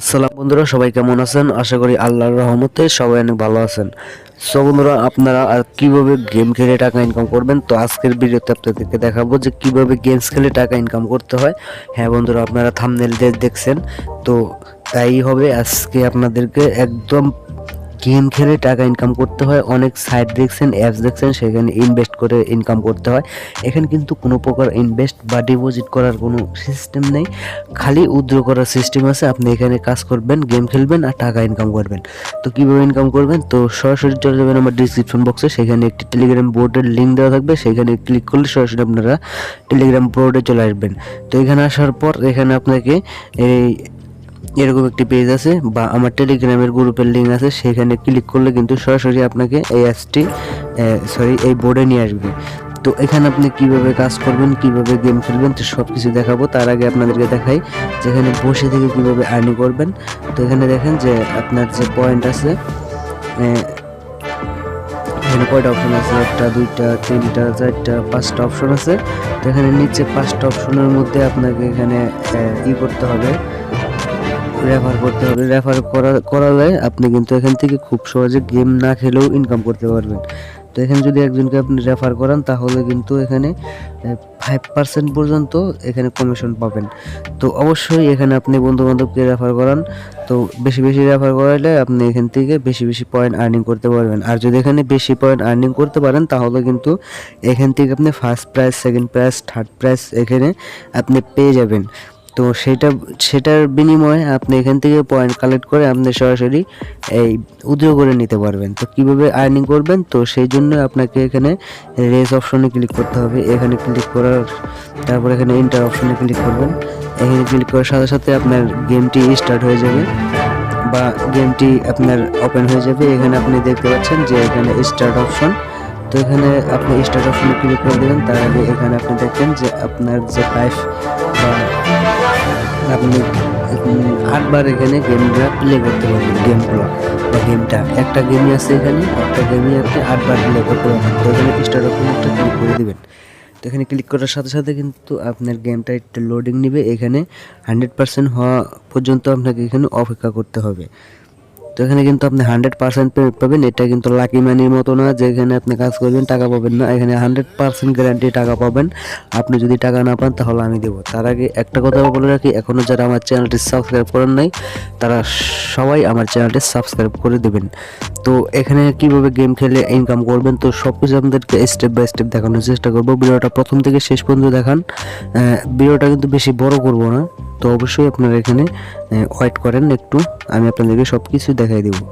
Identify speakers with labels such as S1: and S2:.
S1: আসসালাম বন্ধুরা, সবাই কেমন আছেন? আশা করি আল্লাহর রহমতে সবাই অনেক ভালো আছেন। সো বন্ধুরা, আপনারা আর কীভাবে গেম খেলে টাকা ইনকাম করবেন? তো আজকের ভিডিওতে আপনাদেরকে দেখাবো যে কীভাবে গেমস খেলে টাকা ইনকাম করতে হয়। হ্যাঁ বন্ধুরা, আপনারা থামনেল দেখছেন। তো তাই হবে আজকে আপনাদেরকে একদম গেম খেলে টাকা ইনকাম করতে হয়, অনেক সাইট দেখছেন অ্যাপস দেখছেন, সেখানে ইনভেস্ট করে ইনকাম করতে হয়। এখানে কিন্তু কোনো প্রকার ইনভেস্ট বা ডিপোজিট করার কোনো সিস্টেম নেই। খালি উইথড্র করার সিস্টেম আছে, আপনি এখানে কাজ করবেন গেম খেলবেন আর টাকা ইনকাম করবেন। তো কীভাবে ইনকাম করবেন? তো সরাসরি চলে যাবেন আমার ডিসক্রিপশন বক্সে সেখানে একটি টেলিগ্রাম বোর্ডের লিঙ্ক দেওয়া থাকবে, সেখানে ক্লিক করলে সরাসরি আপনারা টেলিগ্রাম বোর্ডে চলে আসবেন। তো এখানে আসার পর, এখানে আপনাকে এই এরকম একটি পেজ আছে বা আমার টেলিগ্রামের গ্রুপের লিঙ্ক আছে, সেখানে ক্লিক করলে কিন্তু সরাসরি আপনাকে এই অ্যাপসটি সরি এই বোর্ডে নিয়ে আসবে। তো এখানে আপনি কীভাবে কাজ করবেন, কীভাবে গেম খেলবেন, তো সব কিছু দেখাবো। তার আগে আপনাদেরকে দেখাই যেখানে বসে থেকে কীভাবে আর্নিং করবেন। তো এখানে দেখেন যে আপনার যে পয়েন্ট আছে এখানে কয়টা অপশন আছে? একটা, দুইটা, তিনটা, চারটা, পাঁচটা অপশন আছে। তো এখানে নিচে পাঁচটা অপশনের মধ্যে আপনাকে এখানে ই করতে হবে। রেফার করতে হবে রেফার করা করা যায় আপনি কিন্তু এখান থেকে খুব সহজে গেম না খেলেও ইনকাম করতে পারবেন। তো এখানে যদি একজনকে আপনি রেফার করান, তাহলে কিন্তু এখানে ফাইভ পার্সেন্ট পর্যন্ত এখানে কমিশন পাবেন। তো অবশ্যই এখানে আপনি বন্ধু বান্ধবকে রেফার করান। তো বেশি বেশি রেফার করালে আপনি এখান থেকে বেশি বেশি পয়েন্ট আর্নিং করতে পারবেন। আর যদি এখানে বেশি পয়েন্ট আর্নিং করতে পারেন, তাহলে কিন্তু এখান থেকে আপনি first prize second prize third prize এখানে আপনি পেয়ে যাবেন। তো সেটা, সেটার বিনিময়ে আপনি এখান থেকে পয়েন্ট কালেক্ট করে আপনি সরাসরি এই উদ্যোগ করে নিতে পারবেন। তো কীভাবে আর্নিং করবেন? তো সেই জন্য আপনাকে এখানে রেস অপশনে ক্লিক করতে হবে। এখানে ক্লিক করার, তারপর এখানে ইন্টার অপশনে ক্লিক করবেন। এখানে ক্লিক করার সাথে সাথে আপনার গেমটি স্টার্ট হয়ে যাবে বা গেমটি আপনার ওপেন হয়ে যাবে। এখানে আপনি দেখতে পাচ্ছেন যে এখানে স্টার্ট অপশন তো এখানে আপনি স্টার্ট অপশনে ক্লিক করে দেবেন। তার আগে এখানে আপনি দেখবেন যে আপনার যে লাইফ বা আপনি আটবার এখানে গেমটা প্লে করতে পারবেন গেমগুলো বা গেমটা একটা গেমই আছে এখানে, একটা গেমই আপনি আটবার প্লে করতে পারবেন। তো এখানে স্টার অপশনটা ক্লিক করে দেবেন। তো এখানে ক্লিক করার সাথে সাথে কিন্তু আপনার গেমটা একটু লোডিং নেবে। এখানে হান্ড্রেড পার্সেন্ট হওয়া পর্যন্ত আপনাকে এখানে অপেক্ষা করতে হবে। তো এখানে কিন্তু আপনি হান্ড্রেড পার্সেন্ট পাবেন। এটা কিন্তু লাকি মানির মতো না যে এখানে আপনি কাজ করবেন, টাকা পাবেন না। এখানে হান্ড্রেড পার্সেন্ট গ্যারান্টি টাকা পাবেন। আপনি যদি টাকা না পান, তাহলে আমি দেবো। তার আগে একটা কথা বলে রাখি এখনও যারা আমার চ্যানেলটি সাবস্ক্রাইব করেন নাই, তারা সবাই আমার চ্যানেলটি সাবস্ক্রাইব করে দেবেন। তো এখানে কীভাবে গেম খেলে ইনকাম করবেন, তো সব কিছু আপনাদেরকে স্টেপ বাই স্টেপ দেখানোর চেষ্টা করব। ভিডিওটা প্রথম থেকে শেষ পর্যন্ত দেখান। ভিডিওটা কিন্তু বেশি বড় করব না। তো অবশ্যই আপনারা এখানে ওয়েট করেন একটু আমি আপনাদেরকে সব কিছু দেখাই দেবো।